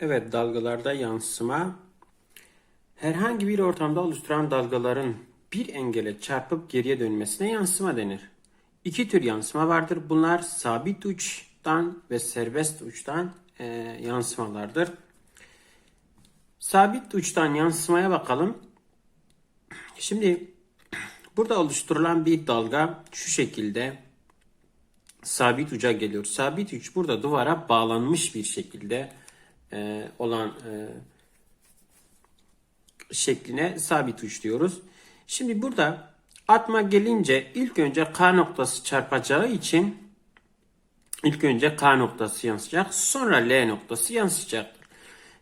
Evet, dalgalarda yansıma herhangi bir ortamda oluşturan dalgaların bir engele çarpıp geriye dönmesine yansıma denir. İki tür yansıma vardır. Bunlar sabit uçtan ve serbest uçtan e, yansımalardır. Sabit uçtan yansımaya bakalım. Şimdi burada oluşturulan bir dalga şu şekilde sabit uca geliyor. Sabit uç burada duvara bağlanmış bir şekilde e, olan e, şekline sabit uç diyoruz. Şimdi burada atma gelince ilk önce K noktası çarpacağı için ilk önce K noktası yansıyacak. Sonra L noktası yansıyacaktır.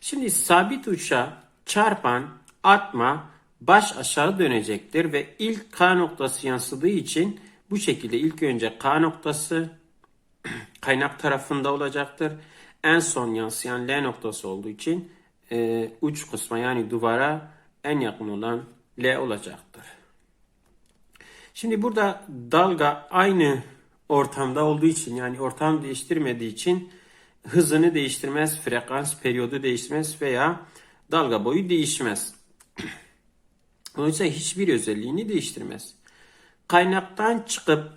Şimdi sabit uça çarpan atma baş aşağı dönecektir ve ilk K noktası yansıdığı için bu şekilde ilk önce K noktası kaynak tarafında olacaktır. En son yansıyan L noktası olduğu için e, uç kısma yani duvara en yakın olan L olacaktır. Şimdi burada dalga aynı ortamda olduğu için yani ortam değiştirmediği için hızını değiştirmez, frekans periyodu değişmez veya dalga boyu değişmez. Dolayısıyla hiçbir özelliğini değiştirmez. Kaynaktan çıkıp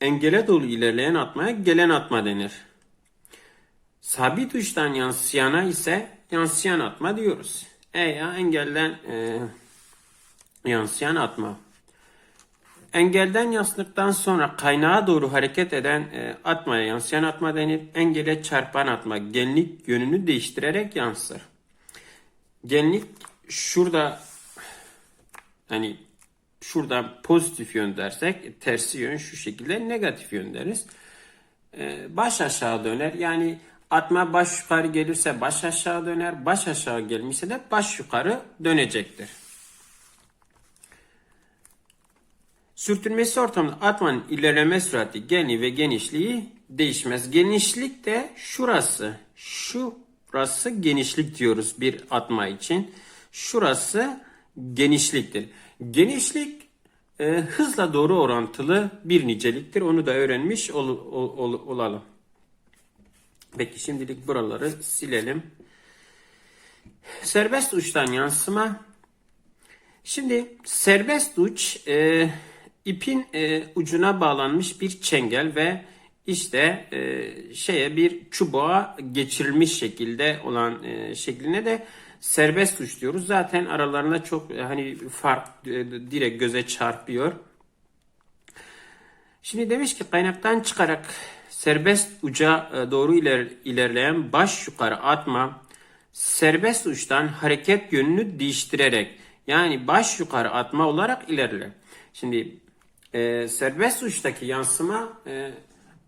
engele doğru ilerleyen atmaya gelen atma denir. Sabit uçtan yansıyana ise yansıyan atma diyoruz. Veya engelden e, yansıyan atma. Engelden yansıdıktan sonra kaynağa doğru hareket eden e, atmaya yansıyan atma denir. Engele çarpan atma genlik yönünü değiştirerek yansır. Genlik şurada hani şuradan pozitif yön dersek tersi yön şu şekilde negatif yön deriz. Ee, baş aşağı döner. Yani atma baş yukarı gelirse baş aşağı döner. Baş aşağı gelmişse de baş yukarı dönecektir. Sürtünmesi ortamında atmanın ilerleme sürati, geni ve genişliği değişmez. Genişlik de şurası. Şurası genişlik diyoruz bir atma için. Şurası genişliktir. Genişlik e, hızla doğru orantılı bir niceliktir. Onu da öğrenmiş ol, ol, ol, olalım. Peki şimdilik buraları silelim. Serbest uçtan yansıma. Şimdi serbest uç e, ipin e, ucuna bağlanmış bir çengel ve işte e, şeye bir çubuğa geçirilmiş şekilde olan e, şekline de serbest uç diyoruz. Zaten aralarında çok e, hani fark e, direkt göze çarpıyor. Şimdi demiş ki kaynaktan çıkarak serbest uca e, doğru iler, ilerleyen baş yukarı atma serbest uçtan hareket yönünü değiştirerek yani baş yukarı atma olarak ilerler. Şimdi e, serbest uçtaki yansıma e,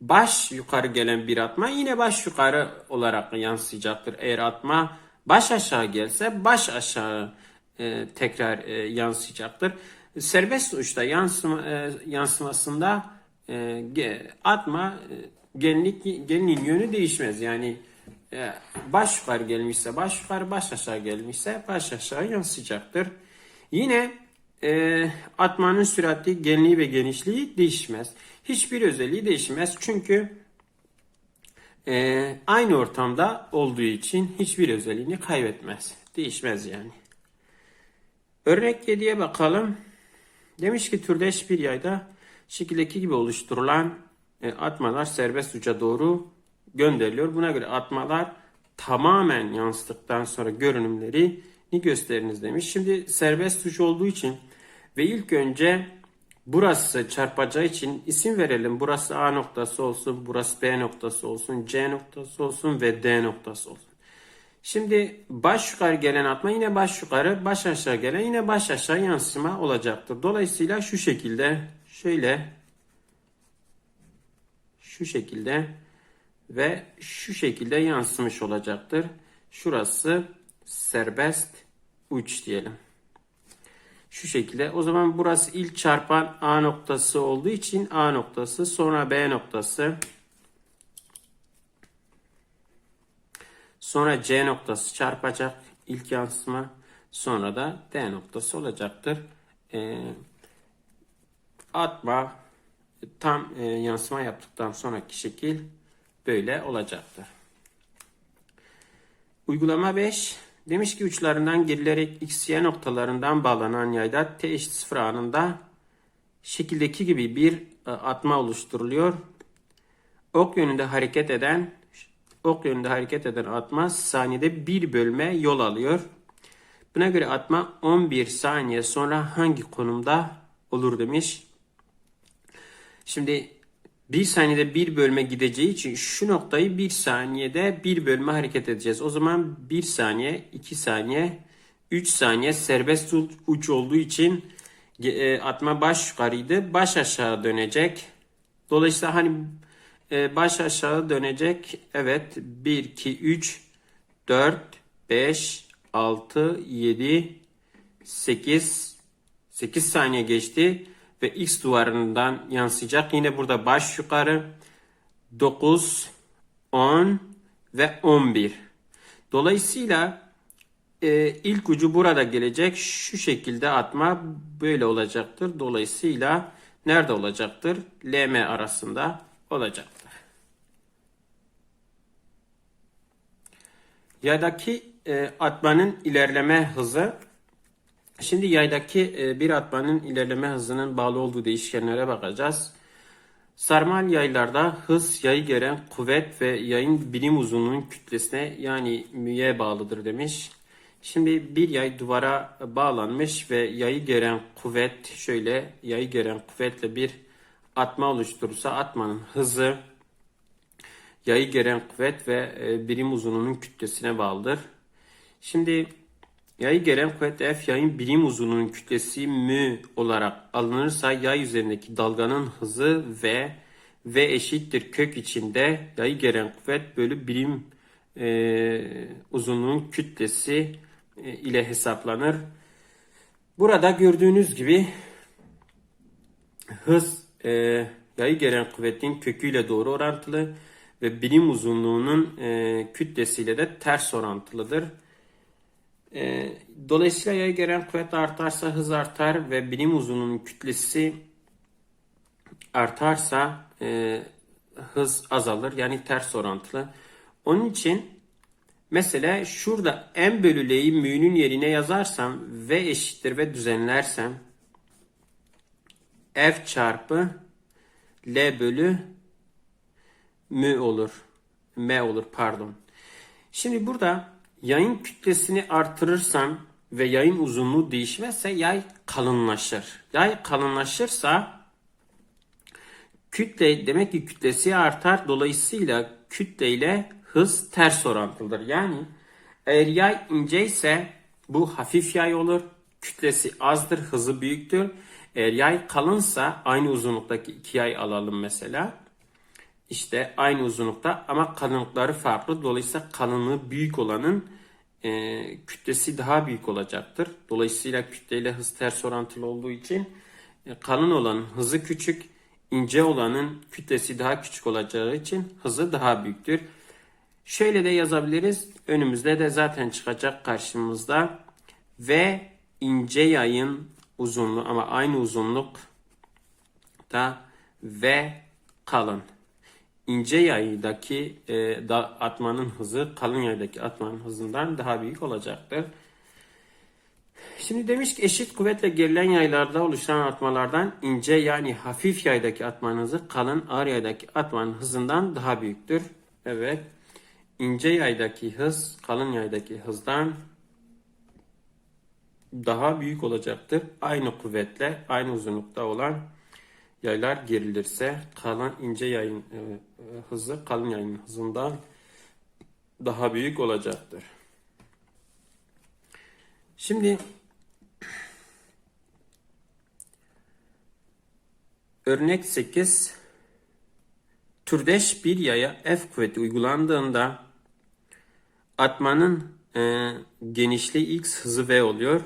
baş yukarı gelen bir atma yine baş yukarı olarak yansıyacaktır. Eğer atma baş aşağı gelse baş aşağı e, tekrar e, yansıyacaktır. Serbest uçta yansıma, e, yansımasında e, atma e, genlik genliğin yönü değişmez. Yani e, baş yukarı gelmişse baş yukarı, baş aşağı gelmişse baş aşağı yansıyacaktır. Yine e, atmanın sürati, genliği ve genişliği değişmez. Hiçbir özelliği değişmez. Çünkü e, aynı ortamda olduğu için hiçbir özelliğini kaybetmez. Değişmez yani. Örnek 7'ye bakalım. Demiş ki türdeş bir yayda şekildeki gibi oluşturulan atmalar serbest uca doğru gönderiliyor. Buna göre atmalar tamamen yansıdıktan sonra görünümleri ni gösteriniz demiş. Şimdi serbest uç olduğu için ve ilk önce burası çarpacağı için isim verelim. Burası A noktası olsun, burası B noktası olsun, C noktası olsun ve D noktası olsun. Şimdi baş yukarı gelen atma yine baş yukarı, baş aşağı gelen yine baş aşağı yansıma olacaktır. Dolayısıyla şu şekilde şöyle şu şekilde ve şu şekilde yansımış olacaktır. Şurası serbest uç diyelim. Şu şekilde. O zaman burası ilk çarpan A noktası olduğu için A noktası sonra B noktası sonra C noktası çarpacak ilk yansıma sonra da D noktası olacaktır. Ee, atma tam e, yansıma yaptıktan sonraki şekil böyle olacaktır. Uygulama 5. Demiş ki uçlarından gerilerek x, y noktalarından bağlanan yayda t eşit 0 anında şekildeki gibi bir e, atma oluşturuluyor. Ok yönünde hareket eden ok yönünde hareket eden atma saniyede bir bölme yol alıyor. Buna göre atma 11 saniye sonra hangi konumda olur demiş. Şimdi bir saniyede bir bölme gideceği için şu noktayı bir saniyede bir bölme hareket edeceğiz. O zaman bir saniye, iki saniye, üç saniye serbest uç- olduğu için e, atma baş yukarıydı. Baş aşağı dönecek. Dolayısıyla hani e, baş aşağı dönecek. Evet 1, 2, 3, 4, 5, 6, 7, 8, 8 saniye geçti ve x duvarından yansıyacak. Yine burada baş yukarı 9, 10 ve 11. Dolayısıyla e, ilk ucu burada gelecek. Şu şekilde atma böyle olacaktır. Dolayısıyla nerede olacaktır? LM arasında olacaktır. Yaydaki e, atmanın ilerleme hızı Şimdi yaydaki e, bir atmanın ilerleme hızının bağlı olduğu değişkenlere bakacağız. Sarmal yaylarda hız yayı gelen kuvvet ve yayın birim uzunluğunun kütlesine yani müye bağlıdır demiş. Şimdi bir yay duvara bağlanmış ve yayı gelen kuvvet şöyle yayı gelen kuvvetle bir atma oluşturursa atmanın hızı yayı gelen kuvvet ve e, birim uzunluğunun kütlesine bağlıdır. Şimdi Yayı gelen kuvvet F yayın birim uzunluğunun kütlesi mü olarak alınırsa yay üzerindeki dalganın hızı v v eşittir kök içinde yayı gelen kuvvet bölü birim e, uzunluğun kütlesi e, ile hesaplanır. Burada gördüğünüz gibi hız e, yayı gelen kuvvetin köküyle doğru orantılı ve birim uzunluğunun e, kütlesiyle de ters orantılıdır. E, dolayısıyla yaya gelen kuvvet artarsa hız artar ve birim uzunluğunun kütlesi artarsa e, hız azalır. Yani ters orantılı. Onun için mesela şurada m bölü l'yi mü'nün yerine yazarsam v eşittir ve düzenlersem f çarpı l bölü mü olur. m olur pardon. Şimdi burada Yayın kütlesini artırırsam ve yayın uzunluğu değişmezse yay kalınlaşır. Yay kalınlaşırsa kütle demek ki kütlesi artar. Dolayısıyla kütle ile hız ters orantılıdır. Yani eğer yay ince ise bu hafif yay olur. Kütlesi azdır, hızı büyüktür. Eğer yay kalınsa aynı uzunluktaki iki yay alalım mesela. İşte aynı uzunlukta ama kalınlıkları farklı. Dolayısıyla kalınlığı büyük olanın e, kütlesi daha büyük olacaktır. Dolayısıyla kütleyle hız ters orantılı olduğu için e, kalın olanın hızı küçük, ince olanın kütlesi daha küçük olacağı için hızı daha büyüktür. Şöyle de yazabiliriz. Önümüzde de zaten çıkacak karşımızda. Ve ince yayın uzunluğu ama aynı uzunluk da ve kalın ince yaydaki e, da, atmanın hızı kalın yaydaki atmanın hızından daha büyük olacaktır. Şimdi demiş ki eşit kuvvetle gerilen yaylarda oluşan atmalardan ince yani hafif yaydaki atmanın hızı kalın ağır yaydaki atmanın hızından daha büyüktür. Evet. ince yaydaki hız kalın yaydaki hızdan daha büyük olacaktır. Aynı kuvvetle aynı uzunlukta olan yaylar gerilirse kalan ince yayın e, e, hızı kalın yayın hızından daha büyük olacaktır. Şimdi örnek 8 türdeş bir yaya F kuvveti uygulandığında atmanın e, genişliği x hızı v oluyor.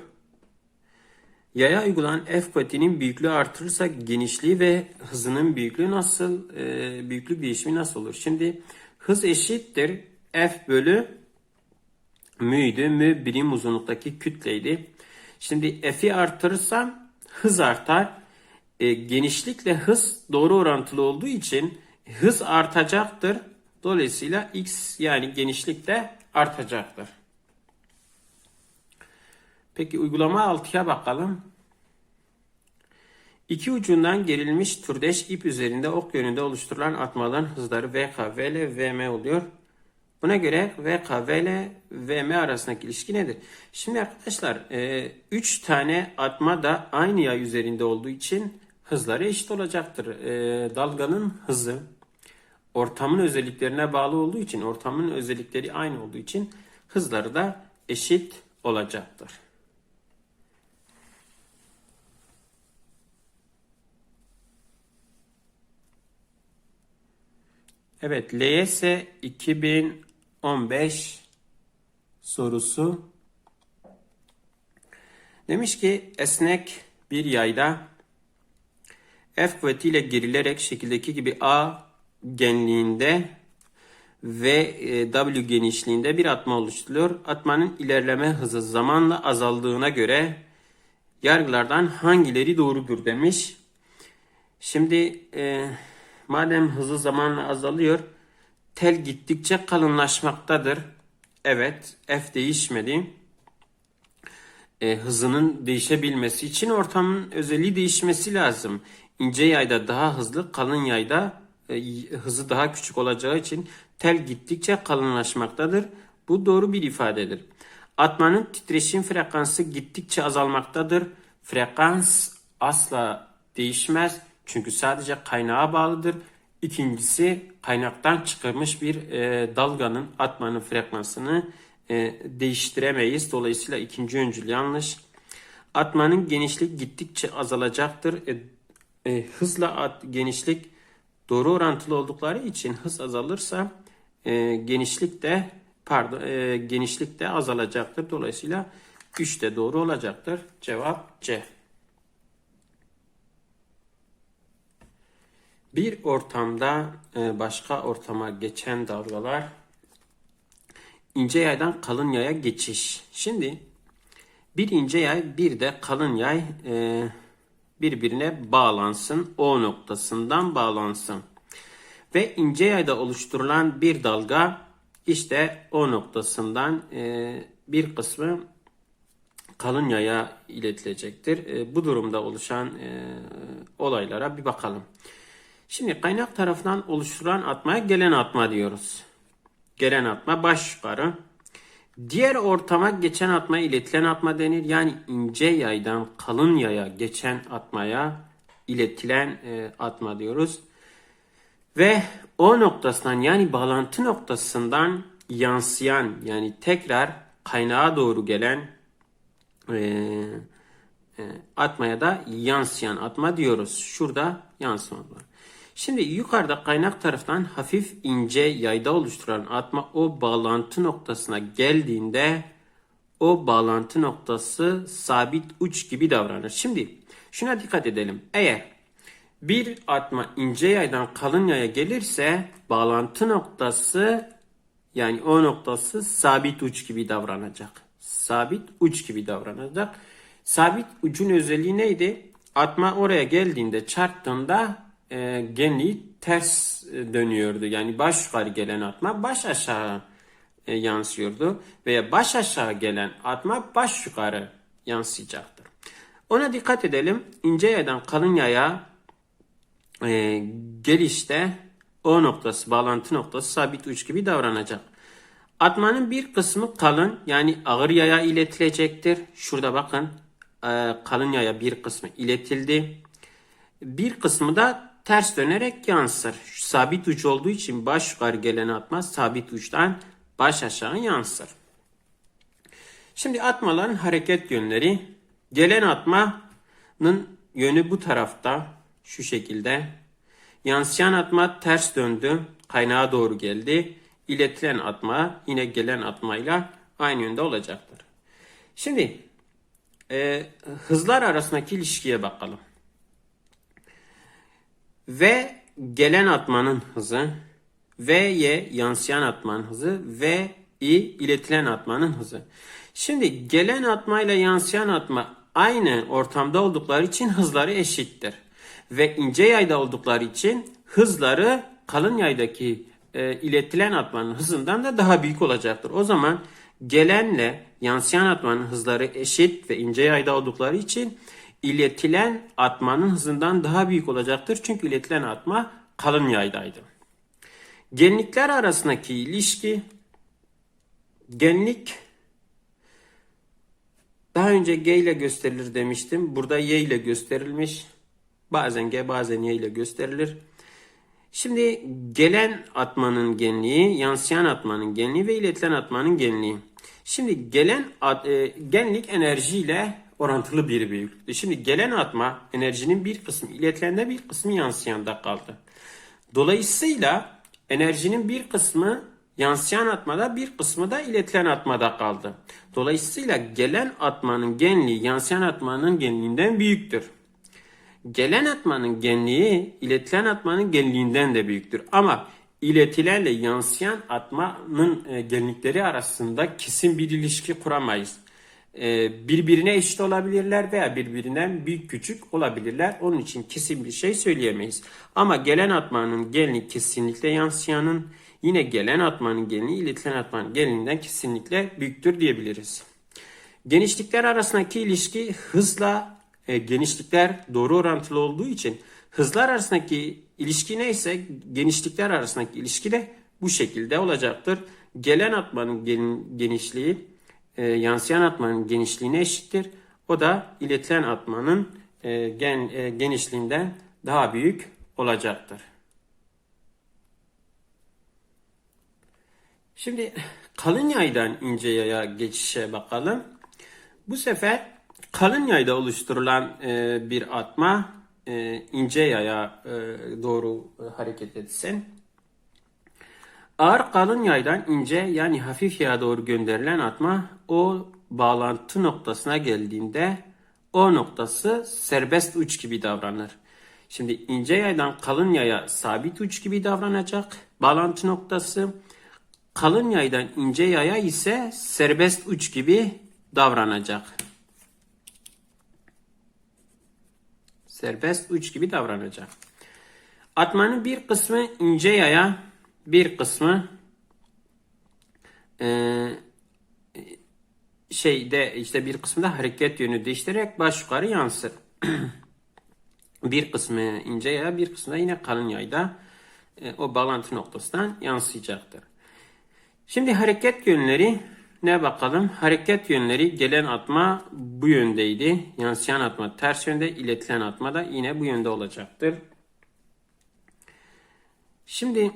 Yaya uygulanan f kuvvetinin büyüklüğü artırırsa genişliği ve hızının büyüklüğü nasıl, e, büyüklük değişimi nasıl olur? Şimdi hız eşittir f bölü mü'ydü. Mü birim uzunluktaki kütleydi. Şimdi f'i artırırsam hız artar. E, genişlikle hız doğru orantılı olduğu için hız artacaktır. Dolayısıyla x yani genişlik de artacaktır. Peki uygulama 6'ya bakalım. İki ucundan gerilmiş türdeş ip üzerinde ok yönünde oluşturulan atmaların hızları VK, VL, VM oluyor. Buna göre VK, VL, VM arasındaki ilişki nedir? Şimdi arkadaşlar 3 tane atma da aynı yay üzerinde olduğu için hızları eşit olacaktır. E, dalganın hızı ortamın özelliklerine bağlı olduğu için, ortamın özellikleri aynı olduğu için hızları da eşit olacaktır. Evet, LYS 2015 sorusu demiş ki esnek bir yayda F kuvvetiyle gerilerek şekildeki gibi A genliğinde ve e, W genişliğinde bir atma oluşturuluyor. Atmanın ilerleme hızı zamanla azaldığına göre yargılardan hangileri doğrudur demiş. Şimdi e, madem hızı zamanla azalıyor, tel gittikçe kalınlaşmaktadır. Evet, F değişmedi. E, hızının değişebilmesi için ortamın özelliği değişmesi lazım. İnce yayda daha hızlı, kalın yayda e, hızı daha küçük olacağı için tel gittikçe kalınlaşmaktadır. Bu doğru bir ifadedir. Atmanın titreşim frekansı gittikçe azalmaktadır. Frekans asla değişmez çünkü sadece kaynağa bağlıdır. İkincisi kaynaktan çıkarmış bir e, dalganın atmanın frekansını e, değiştiremeyiz. Dolayısıyla ikinci öncül yanlış. Atmanın genişlik gittikçe azalacaktır. E, e, hızla at, genişlik doğru orantılı oldukları için hız azalırsa e, genişlik de pardon e, genişlik de azalacaktır. Dolayısıyla 3 de doğru olacaktır. Cevap C. Bir ortamda e, başka ortama geçen dalgalar ince yaydan kalın yaya geçiş. Şimdi bir ince yay bir de kalın yay e, birbirine bağlansın. O noktasından bağlansın. Ve ince yayda oluşturulan bir dalga işte o noktasından e, bir kısmı kalın yaya iletilecektir. Bu durumda oluşan olaylara bir bakalım. Şimdi kaynak tarafından oluşturulan atmaya gelen atma diyoruz. Gelen atma baş yukarı. Diğer ortama geçen atma iletilen atma denir. Yani ince yaydan kalın yaya geçen atmaya iletilen e, atma diyoruz. Ve o noktasından yani bağlantı noktasından yansıyan yani tekrar kaynağa doğru gelen e, e, atmaya da yansıyan atma diyoruz. Şurada yansıma var. Şimdi yukarıda kaynak taraftan hafif ince yayda oluşturan atma o bağlantı noktasına geldiğinde o bağlantı noktası sabit uç gibi davranır. Şimdi şuna dikkat edelim. Eğer bir atma ince yaydan kalın yaya gelirse bağlantı noktası yani o noktası sabit uç gibi davranacak. Sabit uç gibi davranacak. Sabit ucun özelliği neydi? Atma oraya geldiğinde çarptığında e, genliği ters e, dönüyordu. Yani baş yukarı gelen atma baş aşağı e, yansıyordu. Veya baş aşağı gelen atma baş yukarı yansıyacaktır. Ona dikkat edelim. İnce yaydan kalın yaya e, gelişte o noktası, bağlantı noktası sabit uç gibi davranacak. Atmanın bir kısmı kalın yani ağır yaya iletilecektir. Şurada bakın e, kalın yaya bir kısmı iletildi. Bir kısmı da ters dönerek yansır. Şu sabit uç olduğu için baş yukarı gelen atma sabit uçtan baş aşağı yansır. Şimdi atmaların hareket yönleri. Gelen atmanın yönü bu tarafta şu şekilde. Yansıyan atma ters döndü. Kaynağa doğru geldi. İletilen atma yine gelen atmayla aynı yönde olacaktır. Şimdi e, hızlar arasındaki ilişkiye bakalım. V gelen atmanın hızı, V'ye yansıyan atmanın hızı, V i iletilen atmanın hızı. Şimdi gelen atma ile yansıyan atma aynı ortamda oldukları için hızları eşittir. Ve ince yayda oldukları için hızları kalın yaydaki e, iletilen atmanın hızından da daha büyük olacaktır. O zaman gelenle yansıyan atmanın hızları eşit ve ince yayda oldukları için iletilen atmanın hızından daha büyük olacaktır. Çünkü iletilen atma kalın yaydaydı. Genlikler arasındaki ilişki genlik daha önce G ile gösterilir demiştim. Burada Y ile gösterilmiş. Bazen G bazen Y ile gösterilir. Şimdi gelen atmanın genliği, yansıyan atmanın genliği ve iletilen atmanın genliği. Şimdi gelen at, e, genlik enerjiyle orantılı bir büyüklükte. Şimdi gelen atma enerjinin bir kısmı iletilende bir kısmı yansıyanda kaldı. Dolayısıyla enerjinin bir kısmı yansıyan atmada bir kısmı da iletilen atmada kaldı. Dolayısıyla gelen atmanın genliği yansıyan atmanın genliğinden büyüktür. Gelen atmanın genliği iletilen atmanın genliğinden de büyüktür. Ama iletilenle yansıyan atmanın e, genlikleri arasında kesin bir ilişki kuramayız. E, birbirine eşit olabilirler veya birbirinden büyük küçük olabilirler. Onun için kesin bir şey söyleyemeyiz. Ama gelen atmanın genliği kesinlikle yansıyanın, yine gelen atmanın genliği iletilen atmanın genliğinden kesinlikle büyüktür diyebiliriz. Genişlikler arasındaki ilişki hızla e, genişlikler doğru orantılı olduğu için hızlar arasındaki ilişki neyse genişlikler arasındaki ilişki de bu şekilde olacaktır. Gelen atmanın gen- genişliği e, yansıyan atmanın genişliğine eşittir. O da iletilen atmanın e, gen, e, genişliğinden daha büyük olacaktır. Şimdi kalın yaydan ince yaya geçişe bakalım. Bu sefer kalın yayda oluşturulan e, bir atma e, ince yaya e, doğru e, hareket etsin. Ağır kalın yaydan ince yani hafif yaya doğru gönderilen atma o bağlantı noktasına geldiğinde o noktası serbest uç gibi davranır. Şimdi ince yaydan kalın yaya sabit uç gibi davranacak bağlantı noktası. Kalın yaydan ince yaya ise serbest uç gibi davranacak. Serbest uç gibi davranacak. Atmanın bir kısmı ince yaya, bir kısmı e, şeyde işte bir kısmı da hareket yönü değiştirerek baş yukarı yansır. bir kısmı ince yaya, bir kısmı da yine kalın yayda e, o bağlantı noktasından yansıyacaktır. Şimdi hareket yönleri ne bakalım? Hareket yönleri gelen atma bu yöndeydi. Yansıyan atma ters yönde, iletilen atma da yine bu yönde olacaktır. Şimdi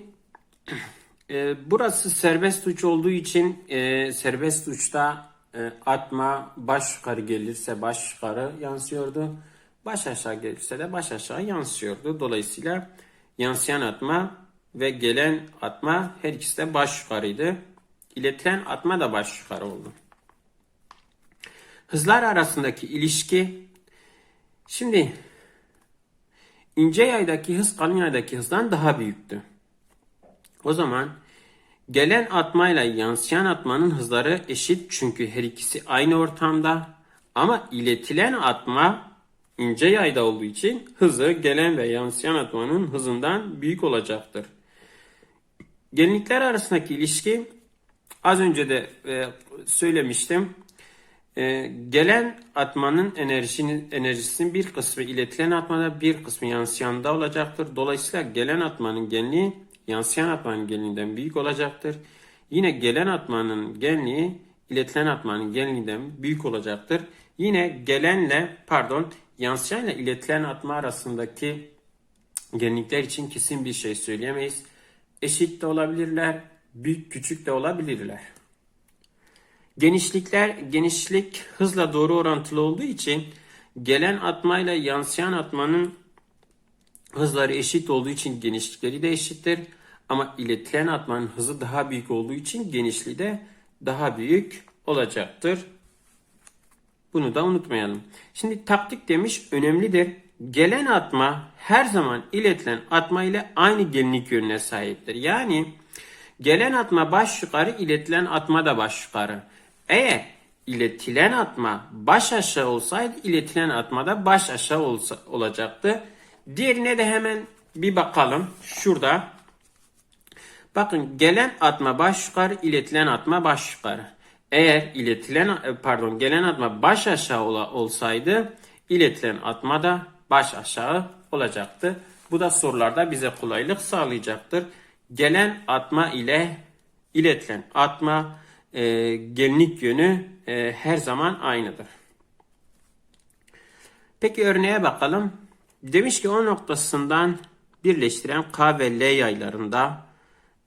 e, burası serbest uç olduğu için e, serbest uçta e, atma baş yukarı gelirse baş yukarı yansıyordu. Baş aşağı gelirse de baş aşağı yansıyordu. Dolayısıyla yansıyan atma ve gelen atma her ikisi de baş yukarıydı. İletilen atma da baş yukarı oldu. Hızlar arasındaki ilişki şimdi ince yaydaki hız kalın yaydaki hızdan daha büyüktü. O zaman gelen atmayla yansıyan atmanın hızları eşit çünkü her ikisi aynı ortamda ama iletilen atma ince yayda olduğu için hızı gelen ve yansıyan atmanın hızından büyük olacaktır. Genlikler arasındaki ilişki az önce de e, söylemiştim. E, gelen atmanın enerjinin enerjisinin bir kısmı iletilen atmada bir kısmı yansıyanda olacaktır. Dolayısıyla gelen atmanın genliği yansıyan atmanın genliğinden büyük olacaktır. Yine gelen atmanın genliği iletilen atmanın genliğinden büyük olacaktır. Yine gelenle pardon yansıyanla iletilen atma arasındaki genlikler için kesin bir şey söyleyemeyiz. Eşit de olabilirler, büyük küçük de olabilirler. Genişlikler genişlik hızla doğru orantılı olduğu için gelen atmayla yansıyan atmanın hızları eşit olduğu için genişlikleri de eşittir. Ama iletilen atmanın hızı daha büyük olduğu için genişliği de daha büyük olacaktır. Bunu da unutmayalım. Şimdi taktik demiş önemlidir. Gelen atma her zaman iletilen atma ile aynı genlik yönüne sahiptir. Yani gelen atma baş yukarı, iletilen atma da baş yukarı. Eğer iletilen atma baş aşağı olsaydı iletilen atma da baş aşağı olsa, olacaktı. Diğerine de hemen bir bakalım. Şurada Bakın gelen atma baş yukarı, iletilen atma baş yukarı. Eğer iletilen e, pardon gelen atma baş aşağı olsaydı iletilen atma da baş aşağı olacaktı. Bu da sorularda bize kolaylık sağlayacaktır. Gelen atma ile iletilen atma e, gelinlik yönü e, her zaman aynıdır. Peki örneğe bakalım. Demiş ki o noktasından birleştiren K ve L yaylarında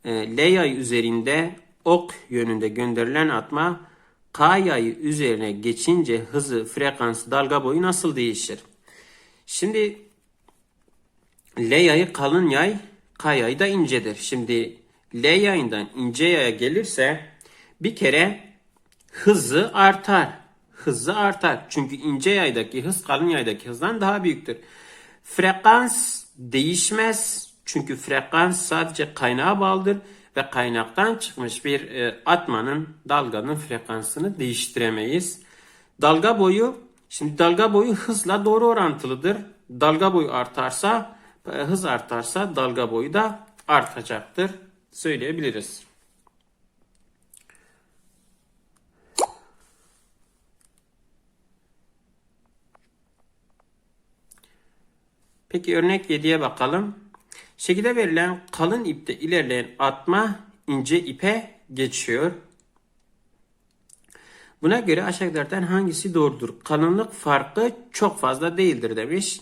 e, L yay üzerinde ok yönünde gönderilen atma K yayı üzerine geçince hızı, frekansı, dalga boyu nasıl değişir? Şimdi L yayı kalın yay, K yayı da incedir. Şimdi L yayından ince yaya gelirse bir kere hızı artar. Hızı artar. Çünkü ince yaydaki hız kalın yaydaki hızdan daha büyüktür. Frekans değişmez. Çünkü frekans sadece kaynağa bağlıdır ve kaynaktan çıkmış bir e, atmanın dalganın frekansını değiştiremeyiz. Dalga boyu şimdi dalga boyu hızla doğru orantılıdır. Dalga boyu artarsa e, hız artarsa dalga boyu da artacaktır söyleyebiliriz. Peki örnek 7'ye bakalım. Şekilde verilen kalın ipte ilerleyen atma ince ipe geçiyor. Buna göre aşağıdakilerden hangisi doğrudur? Kalınlık farkı çok fazla değildir demiş.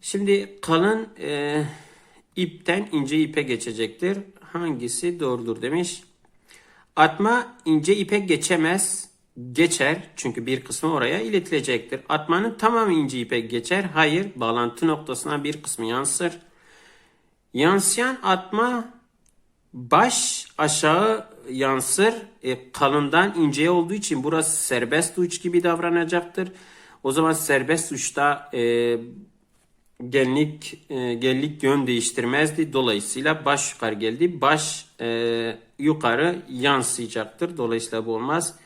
Şimdi kalın e, ipten ince ipe geçecektir. Hangisi doğrudur demiş. Atma ince ipe geçemez. Geçer çünkü bir kısmı oraya iletilecektir. Atmanın tamamı ince ipe geçer. Hayır bağlantı noktasına bir kısmı yansır. Yansıyan atma baş aşağı yansır. E, kalından inceye olduğu için burası serbest uç gibi davranacaktır. O zaman serbest uçta e, genlik e, genlik yön değiştirmezdi. Dolayısıyla baş yukarı geldi. Baş e, yukarı yansıyacaktır. Dolayısıyla bu olmaz.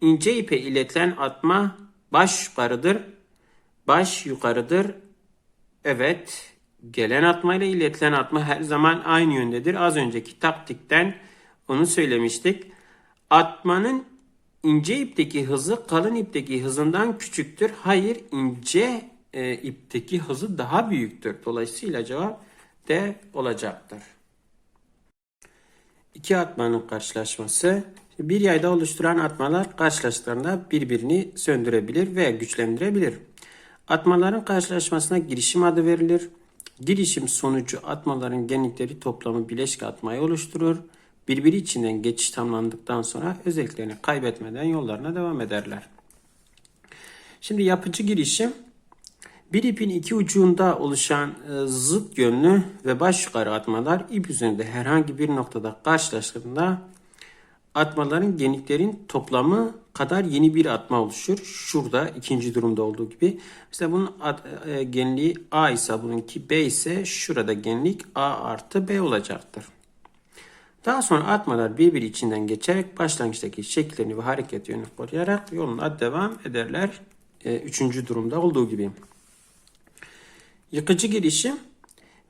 İnce ipe iletilen atma baş yukarıdır. Baş yukarıdır. Evet. Gelen atma ile iletilen atma her zaman aynı yöndedir. Az önceki taktikten onu söylemiştik. Atmanın ince ipteki hızı kalın ipteki hızından küçüktür. Hayır ince e, ipteki hızı daha büyüktür. Dolayısıyla cevap D olacaktır. İki atmanın karşılaşması. Bir yayda oluşturan atmalar karşılaştıklarında birbirini söndürebilir ve güçlendirebilir. Atmaların karşılaşmasına girişim adı verilir. Girişim sonucu atmaların genlikleri toplamı bileşik atmayı oluşturur. Birbiri içinden geçiş tamamlandıktan sonra özelliklerini kaybetmeden yollarına devam ederler. Şimdi yapıcı girişim bir ipin iki ucunda oluşan e, zıt yönlü ve baş yukarı atmalar ip üzerinde herhangi bir noktada karşılaştığında atmaların genliklerin toplamı kadar yeni bir atma oluşur. Şurada ikinci durumda olduğu gibi. Mesela bunun at, e, genliği A ise bununki B ise şurada genlik A artı B olacaktır. Daha sonra atmalar birbiri içinden geçerek başlangıçtaki şekillerini ve hareket yönünü koruyarak yoluna devam ederler. E, üçüncü durumda olduğu gibi. Yıkıcı girişim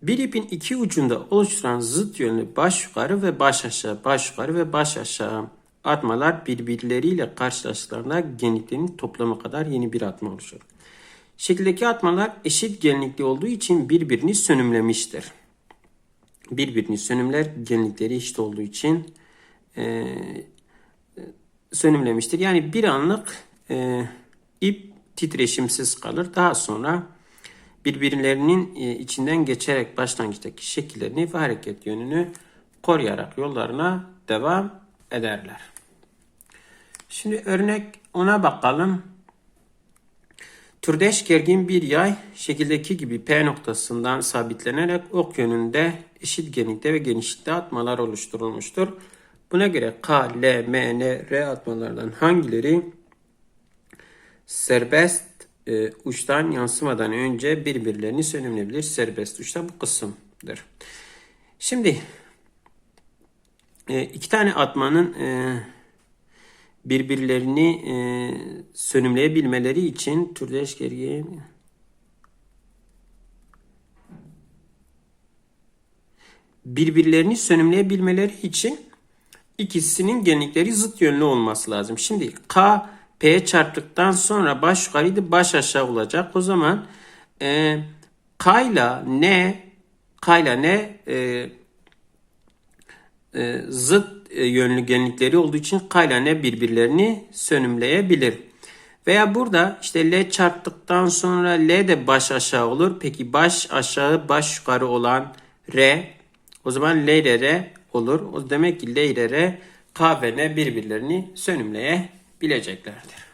bir ipin iki ucunda oluşturan zıt yönlü baş yukarı ve baş aşağı, baş yukarı ve baş aşağı atmalar birbirleriyle karşılaştıklarında genliklerin toplamı kadar yeni bir atma oluşur. Şekildeki atmalar eşit genlikli olduğu için birbirini sönümlemiştir. Birbirini sönümler genlikleri eşit olduğu için e, sönümlemiştir. Yani bir anlık e, ip titreşimsiz kalır. Daha sonra birbirlerinin e, içinden geçerek başlangıçtaki şekillerini ve hareket yönünü koruyarak yollarına devam ederler. Şimdi örnek ona bakalım. Türdeş gergin bir yay şekildeki gibi P noktasından sabitlenerek ok yönünde eşit genlikte ve genişlikte atmalar oluşturulmuştur. Buna göre K, L, M, N, R atmalardan hangileri serbest e, uçtan yansımadan önce birbirlerini sönümleyebilir. Serbest uçta bu kısımdır. Şimdi e, iki tane atmanın e, birbirlerini e, sönümleyebilmeleri için türdeş gergin birbirlerini sönümleyebilmeleri için ikisinin genlikleri zıt yönlü olması lazım. Şimdi K P çarptıktan sonra baş yukarıydı baş aşağı olacak. O zaman e, K ile N K ile N e, e, zıt e, yönlü genlikleri olduğu için K ile N birbirlerini sönümleyebilir. Veya burada işte L çarptıktan sonra L de baş aşağı olur. Peki baş aşağı baş yukarı olan R o zaman L ile R olur. O demek ki L ile R K ve N birbirlerini sönümleyebileceklerdir.